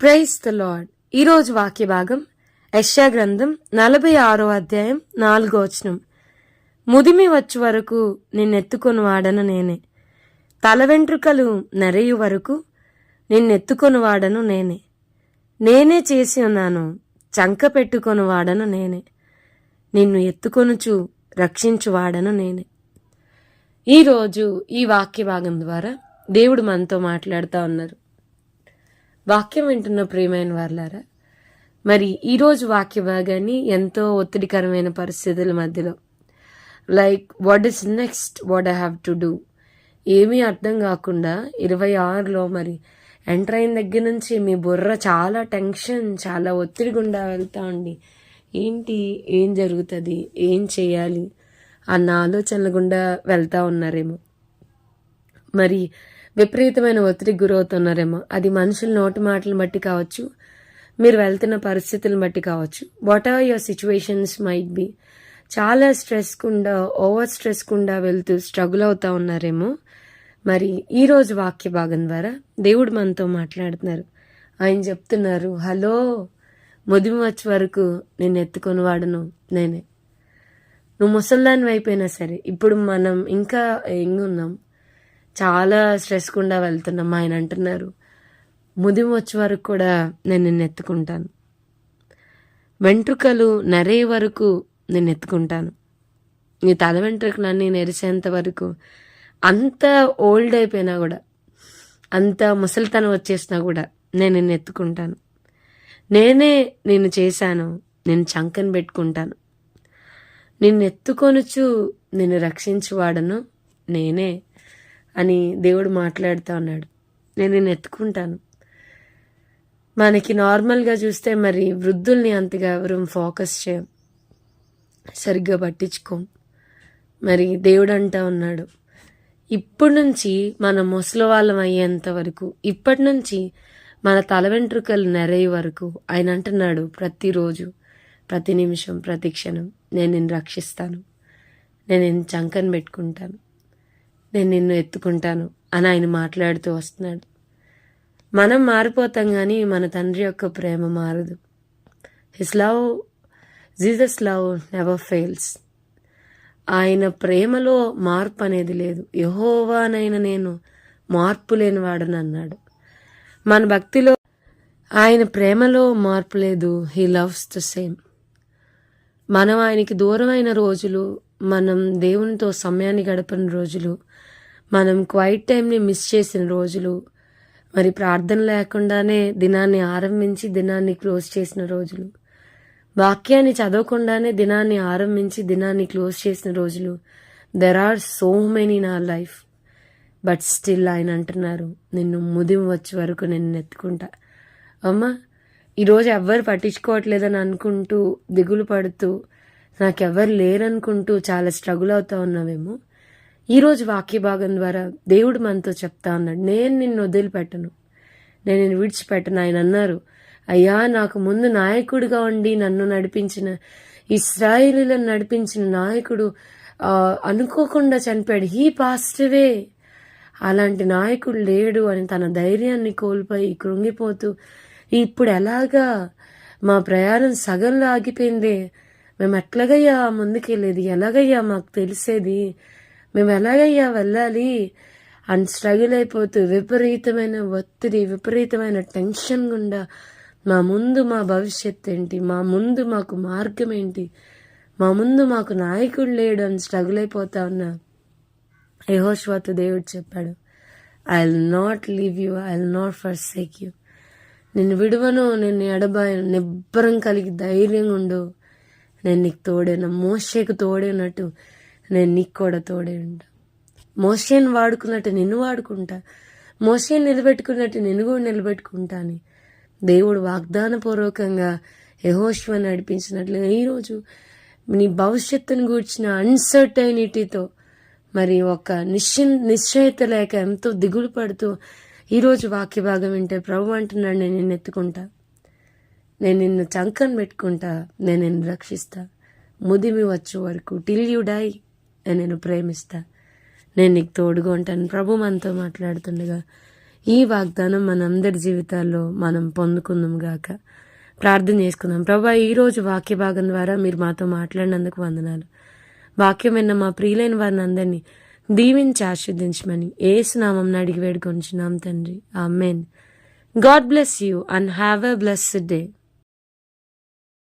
Praise the lord ఈరోజు వాక్య భాగం యశ్యా గ్రంథం నలభై ఆరో అధ్యాయం నాలుగో వచనం. ముదిమి వచ్చు వరకు నిన్నెత్తుకొని వాడను నేనే. తల వెంట్రుకలు నెరయు వరకు నిన్నెత్తుకొని వాడను నేనే. నేనే చేసి ఉన్నాను చంక పెట్టుకొని వాడను నేనే. నిన్ను ఎత్తుకొనుచు రక్షించు వాడను నేనే. ఈరోజు ఈ వాక్య భాగం ద్వారా దేవుడు మనతో మాట్లాడుతూ ఉన్నారు. వాక్యం వింటున్న ప్రియమైన వాళ్ళారా మరి ఈరోజు వాక్య భాగాన్ని ఎంతో ఒత్తిడికరమైన పరిస్థితుల మధ్యలో like what is next what I have to do ఏమీ అర్థం కాకుండా ఇరవై ఆరులో మరి ఎంటర్ అయిన దగ్గర నుంచి మీ బుర్ర చాలా టెన్షన్ చాలా ఒత్తిడి గుండా వెళ్తా ఉండి ఏంటి ఏం జరుగుతుంది ఏం చేయాలి అన్న ఆలోచనల గుండా వెళ్తా ఉన్నారేమో. మరి విపరీతమైన ఒత్తిడికి గురవుతున్నారేమో. అది మనుషుల నోటి మాటలను బట్టి కావచ్చు మీరు వెళ్తున్న పరిస్థితులను బట్టి కావచ్చు. What are your situations might be చాలా స్ట్రెస్ కుండా ఓవర్ స్ట్రెస్ కుండా వెళ్తూ స్ట్రగుల్ అవుతా ఉన్నారేమో. మరి ఈరోజు వాక్య భాగం ద్వారా దేవుడు మనతో మాట్లాడుతున్నారు. ఆయన చెప్తున్నారు హలో ముదిమి వచ్చే వరకు నేను ఎత్తుకొని వాడను నేనే. నువ్వు ముసల్దాని అయిపోయినా సరే ఇప్పుడు మనం ఇంకా ఎంగున్నాం చాలా స్ట్రెస్ గుండా వెళ్తున్నాం ఆయన అంటున్నారు. ముదిమి వచ్చే వరకు కూడా నేను నిన్ను ఎత్తుకుంటాను. వెంట్రుకలు నరే వరకు నేను ఎత్తుకుంటాను. నీ తల వెంట్రుకలన్నీ నెరిసేంత వరకు అంత ఓల్డ్ అయిపోయినా కూడా అంత ముసలితనం వచ్చేసినా కూడా నేను నిన్ను ఎత్తుకుంటాను. నేనే నేను చేశాను నేను చంకని పెట్టుకుంటాను. నిన్ను ఎత్తుకొనుచు నిన్ను రక్షించువాడను నేనే. అని దేవుడు మాట్లాడుతూ ఉన్నాడు. నేను నేను ఎత్తుకుంటాను. మనకి నార్మల్గా చూస్తే మరి వృద్ధుల్ని అంతగా ఎవరు ఫోకస్ చేయం. సరిగ్గా పట్టించుకోం. మరి దేవుడు అంటా ఉన్నాడు ఇప్పటి నుంచి మన ముసలి వాళ్ళం అయ్యేంత వరకు ఇప్పటి నుంచి మన తల వెంట్రుకలు నెరయ్యే వరకు ఆయన అంటున్నాడు ప్రతిరోజు ప్రతి నిమిషం ప్రతి క్షణం. నేను నిన్ను రక్షిస్తాను. నేను నిన్ను చంకని పెట్టుకుంటాను. నేను నిన్ను ఎత్తుకుంటాను అని ఆయన మాట్లాడుతూ వస్తున్నాడు. మనం మారిపోతాం కానీ మన తండ్రి యొక్క ప్రేమ మారదు. His love Jesus love never fails ఆయన ప్రేమలో మార్పు అనేది లేదు. యహోవానైనా నేను మార్పు లేని వాడని అన్నాడు. మన భక్తిలో ఆయన ప్రేమలో మార్పు లేదు. హీ లవ్స్ ద సేమ్ మనం ఆయనకి దూరమైన రోజులు మనం దేవునితో సమయాన్ని గడపని రోజులు మనం క్వైట్ టైంని మిస్ చేసిన రోజులు మరి ప్రార్థన లేకుండానే దినాన్ని ఆరంభించి దినాన్ని క్లోజ్ చేసిన రోజులు వాక్యాన్ని చదవకుండానే దినాన్ని ఆరంభించి దినాన్ని క్లోజ్ చేసిన రోజులు. దెర్ ఆర్ సో మెనీ నా లైఫ్ బట్ స్టిల్ ఆయన అంటున్నారు నిన్ను ముదిం వచ్చే వరకు నేను ఎత్తుకుంటా. అమ్మా ఈరోజు ఎవ్వరు పట్టించుకోవట్లేదని అనుకుంటూ దిగులు పడుతూ నాకెవ్వరు లేరనుకుంటూ చాలా స్ట్రగుల్ అవుతా ఉన్నామేమో ఈరోజు వాక్య భాగం ద్వారా దేవుడు మనతో చెప్తా అన్నాడు నేను నిన్ను వదిలిపెట్టను. నేను నిన్ను విడిచిపెట్టను. ఆయన అన్నారు అయ్యా నాకు ముందు నాయకుడిగా ఉండి నన్ను నడిపించిన ఇస్రాయిలీలను నడిపించిన నాయకుడు అనుకోకుండా చనిపోయాడు. హీ పాస్టవే అలాంటి నాయకుడు లేడు అని తన ధైర్యాన్ని కోల్పోయి కృంగిపోతూ ఇప్పుడు ఎలాగా మా ప్రయాణం సగంలో ఆగిపోయిందే? మేము ఎట్లాగయ్యా ముందుకెళ్ళేది? ఎలాగయ్యా మాకు తెలిసేది? మేము ఎలాగయ్యా వెళ్ళాలి? అని స్ట్రగుల్ అయిపోతూ విపరీతమైన ఒత్తిడి విపరీతమైన టెన్షన్ గుండా మా ముందు మా భవిష్యత్ ఏంటి? మా ముందు మాకు మార్గం ఏంటి? మా ముందు మాకు నాయకుడు లేడు అని స్ట్రగుల్ అయిపోతా ఉన్నా యహోశ్వతు దేవుడు చెప్పాడు I will not leave you I will not forsake you నిన్ను విడువను నిన్ను ఎడబాయను నిబ్బరం కలిగి ధైర్యంగా ఉండు. నేను నీకు తోడేనా మోషేకు తోడేనట్టు నేను నీకు కూడా తోడే ఉంటా. మోషేని వాడుకున్నట్టు నిన్ను వాడుకుంటా. మోసేన్ నిలబెట్టుకున్నట్టు నిన్ను కూడా నిలబెట్టుకుంటాను దేవుడు వాగ్దానపూర్వకంగా యహోష్వ నడిపించినట్లుగా ఈరోజు నీ భవిష్యత్తును గూర్చిన అన్సర్టైనిటీతో మరి ఒక నిశ్చి నిశ్చయిత లేక ఎంతో దిగులు పడుతూ ఈరోజు వాక్య భాగం వింటే ప్రభు అంటున్నాడు నేను నిన్ను ఎత్తుకుంటా. నేను నిన్ను చంకన్ పెట్టుకుంటా. నేను నిన్ను రక్షిస్తా. ముదిమి వచ్చే వరకు టిల్ యు డై నేను నిన్ను ప్రేమిస్తా. నేను నీకు తోడుగా ఉంటాను. ప్రభు మనతో మాట్లాడుతుండగా ఈ వాగ్దానం మనందరి జీవితాల్లో మనం పొందుకుందాం గాక. ప్రార్థన చేసుకుందాం. ప్రభా ఈరోజు వాక్య భాగం ద్వారా మీరు మాతో మాట్లాడినందుకు వందనాలు. వాక్యం విన్న మా ప్రియులైన వారిని అందరినీ దీవించి ఆశీర్దించమని ఏసునామం అడిగి వేడుకొంచున్నాం తండ్రి. Amen God bless you and have a blessed day.